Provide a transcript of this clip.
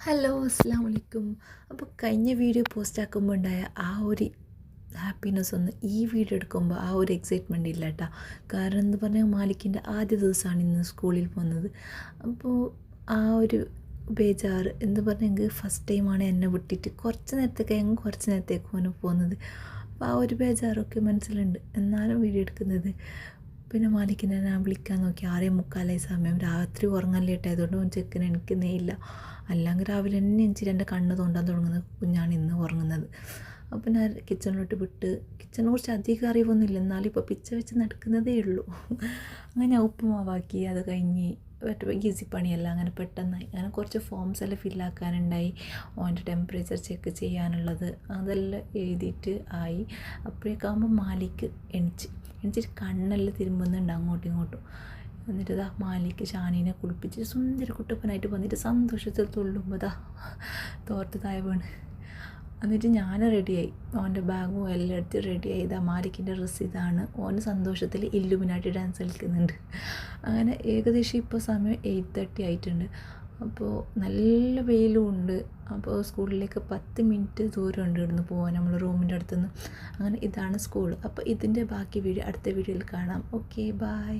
Hello അസ്സാം വലൈക്കും അപ്പോൾ കഴിഞ്ഞ വീഡിയോ പോസ്റ്റ് ആക്കുമ്പോൾ ഉണ്ടായ ആ ഒരു ഹാപ്പിനെസ് ഒന്ന് ഈ വീഡിയോ എടുക്കുമ്പോൾ ആ ഒരു എക്സൈറ്റ്മെന്റ് ഇല്ല കേട്ടോ കാരണം എന്ന് പറഞ്ഞാൽ മാലിക്കിന്റെ ആദ്യ ദിവസമാണ് ഇന്ന് സ്കൂളിൽ പോകുന്നത് അപ്പോൾ ആ ഒരു ബേജാറ് എന്ന് പറഞ്ഞെങ്കിൽ ഫസ്റ്റ് ടൈമാണ് എന്നെ വിട്ടിട്ട് കുറച്ച് നേരത്തേക്ക് ഞങ്ങൾ കുറച്ച് നേരത്തേക്ക് പോകുന്നത് അപ്പോൾ ആ ഒരു ബേജാറൊക്കെ മനസ്സിലുണ്ട്. എന്നാലും വീഡിയോ എടുക്കുന്നത് പിന്നെ മാലിക്കിനെ ഞാൻ വിളിക്കാൻ നോക്കി. ആറേ മുക്കാലായി സമയം. രാത്രി ഉറങ്ങാൻ ലേറ്റായതുകൊണ്ട് ഓൻ ചെക്കൻ എനിക്കുന്നേ ഇല്ല. അല്ലെങ്കിൽ രാവിലെ തന്നെ എനിക്ക് എന്റെ കണ്ണ് തോണ്ടാൻ തുടങ്ങുന്ന കുഞ്ഞാണ് ഇന്ന് ഉറങ്ങുന്നത്. അപ്പം ഞാൻ കിച്ചണിലോട്ട് വിട്ട് കിച്ചണിനെ കുറിച്ച് അധികം അറിവൊന്നുമില്ല. എന്നാലും ഇപ്പോൾ പിച്ച വെച്ച് നടക്കുന്നതേ ഉള്ളൂ. അങ്ങനെ ഉപ്പുമാവാക്കി. അത് കഴിഞ്ഞ് ഈസി പണിയല്ല അങ്ങനെ പെട്ടെന്നായി. അങ്ങനെ കുറച്ച് ഫോംസ് എല്ലാം ഫില്ലാക്കാനുണ്ടായി ഓന്റെ ടെമ്പറേച്ചർ ചെക്ക് ചെയ്യാനുള്ളത്. അതെല്ലാം എഴുതിയിട്ട് ആയി. അപ്പോഴേക്കാകുമ്പോൾ മാലിക്ക് എണിച്ച് എണിച്ചിട്ട് കണ്ണെല്ലാം തിരുമ്പുന്നുണ്ട് അങ്ങോട്ടും ഇങ്ങോട്ടും. എന്നിട്ട് ഇതാ മാലിക്ക് ഷാനീനെ കുളിപ്പിച്ച് സുന്ദര കുട്ടപ്പനായിട്ട് വന്നിട്ട് സന്തോഷത്തിൽ തുള്ളുമ്പോൾ ഇതാ തോർത്ത് താഴെ വീണ്. എന്നിട്ട് ഞാൻ റെഡിയായി ഓന്റെ ബാഗും എല്ലാം എടുത്ത് റെഡിയായി ഇതാ മാലിക്കിന്റെ ഡ്രസ്സ് ഇതാണ്. ഓന് സന്തോഷത്തിൽ ഇല്ലുമിനായിട്ട് ഡാൻസ് കളിക്കുന്നുണ്ട്. അങ്ങനെ ഏകദേശം ഇപ്പോൾ സമയം എയ്റ്റ് തേർട്ടി ആയിട്ടുണ്ട്. അപ്പോൾ നല്ല വെയിലും ഉണ്ട്. അപ്പോൾ സ്കൂളിലേക്ക് പത്ത് മിനിറ്റ് ദൂരം ഉണ്ട് ഇവിടുന്ന് പോകാൻ നമ്മൾ റൂമിന്റെ അടുത്തുനിന്ന്. അങ്ങനെ ഇതാണ് സ്കൂൾ. അപ്പോൾ ഇതിന്റെ ബാക്കി വീഡിയോ അടുത്ത വീഡിയോയിൽ കാണാം. Okay bye